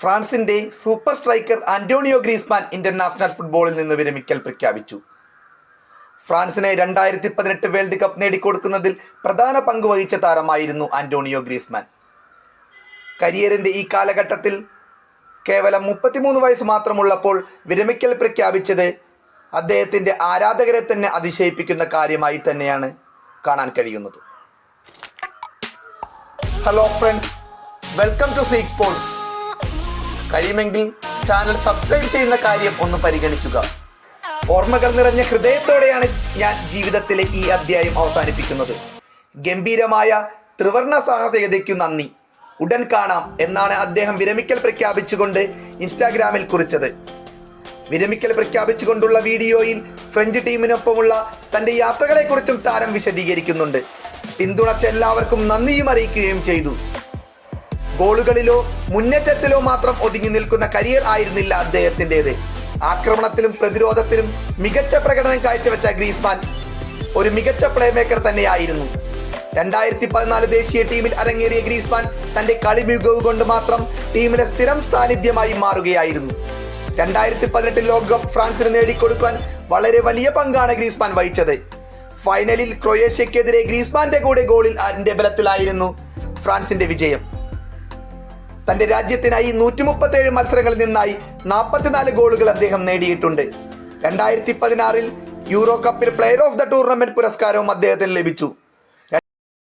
ഫ്രാൻസിന്റെ super striker Antonio Griezmann international ഫുട്ബോളിൽ നിന്ന് വിരമിക്കൽ പ്രഖ്യാപിച്ചു. ഫ്രാൻസിനെ രണ്ടായിരത്തി പതിനെട്ട് വേൾഡ് കപ്പ് നേടിക്കൊടുക്കുന്നതിൽ പ്രധാന പങ്ക് വഹിച്ച താരമായിരുന്നു അന്റോണിയോ ഗ്രീസ്മാൻ. കരിയറിന്റെ ഈ കാലഘട്ടത്തിൽ കേവലം മുപ്പത്തിമൂന്ന് വയസ്സ് മാത്രമുള്ളപ്പോൾ വിരമിക്കൽ പ്രഖ്യാപിച്ചത് അദ്ദേഹത്തിന്റെ ആരാധകരെ തന്നെ അതിശയിപ്പിക്കുന്ന കാര്യമായി തന്നെയാണ് കാണാൻ കഴിയുന്നത്. Hello friends welcome to seek sports കഴിയുമെങ്കിൽ ചാനൽ സബ്സ്ക്രൈബ് ചെയ്യുന്ന കാര്യം ഒന്ന് പരിഗണിക്കുക. ഓർമ്മകൾ നിറഞ്ഞ ഹൃദയത്തോടെയാണ് ഞാൻ ജീവിതത്തിലെ ഈ അധ്യായം അവസാനിപ്പിക്കുന്നത്. ഗംഭീരമായ ത്രിവർണ സാഹസികതയ്ക്കു നന്ദി. ഉടൻ കാണാം എന്നാണ് അദ്ദേഹം വിരമിക്കൽ പ്രഖ്യാപിച്ചുകൊണ്ട് ഇൻസ്റ്റാഗ്രാമിൽ കുറിച്ചത്. വിരമിക്കൽ പ്രഖ്യാപിച്ചുകൊണ്ടുള്ള വീഡിയോയിൽ ഫ്രഞ്ച് ടീമിനൊപ്പമുള്ള തന്റെ യാത്രകളെക്കുറിച്ചും താരം വിശദീകരിക്കുന്നുണ്ട്. പിന്തുണച്ച എല്ലാവർക്കും നന്ദിയും അറിയിക്കുകയും ചെയ്തു. ഗോളുകളിലോ മുന്നേറ്റത്തിലോ മാത്രം ഒതുങ്ങി നിൽക്കുന്ന കരിയർ ആയിരുന്നില്ല അദ്ദേഹത്തിന്റെത്. ആക്രമണത്തിലും പ്രതിരോധത്തിലും മികച്ച പ്രകടനം കാഴ്ചവെച്ച ഗ്രീസ്മാൻ ഒരു മികച്ച പ്ലേ മേക്കർ തന്നെയായിരുന്നു. രണ്ടായിരത്തി പതിനാല് ദേശീയ ടീമിൽ അരങ്ങേറിയ ഗ്രീസ്മാൻ തന്റെ കളി മികവ് കൊണ്ട് മാത്രം ടീമിലെ സ്ഥിരം സാന്നിധ്യമായി മാറുകയായിരുന്നു. രണ്ടായിരത്തി പതിനെട്ടിൽ ലോകകപ്പ് ഫ്രാൻസിന് നേടിക്കൊടുക്കാൻ വളരെ വലിയ പങ്കാണ് ഗ്രീസ്മാൻ വഹിച്ചത്. ഫൈനലിൽ ക്രൊയേഷ്യക്കെതിരെ ഗ്രീസ്മാന്റെ കൂടെ ഗോളിൽ അതിന്റെ ബലത്തിലായിരുന്നു ഫ്രാൻസിന്റെ വിജയം. തന്റെ രാജ്യത്തിനായി നൂറ്റി മുപ്പത്തേഴ് മത്സരങ്ങളിൽ നിന്നായി നാൽപ്പത്തിനാല് ഗോളുകൾ അദ്ദേഹം നേടിയിട്ടുണ്ട്. രണ്ടായിരത്തി പതിനാറിൽ യൂറോ കപ്പിൽ പ്ലെയർ ഓഫ് ദ ടൂർണമെന്റ് പുരസ്കാരവും അദ്ദേഹത്തിന് ലഭിച്ചു.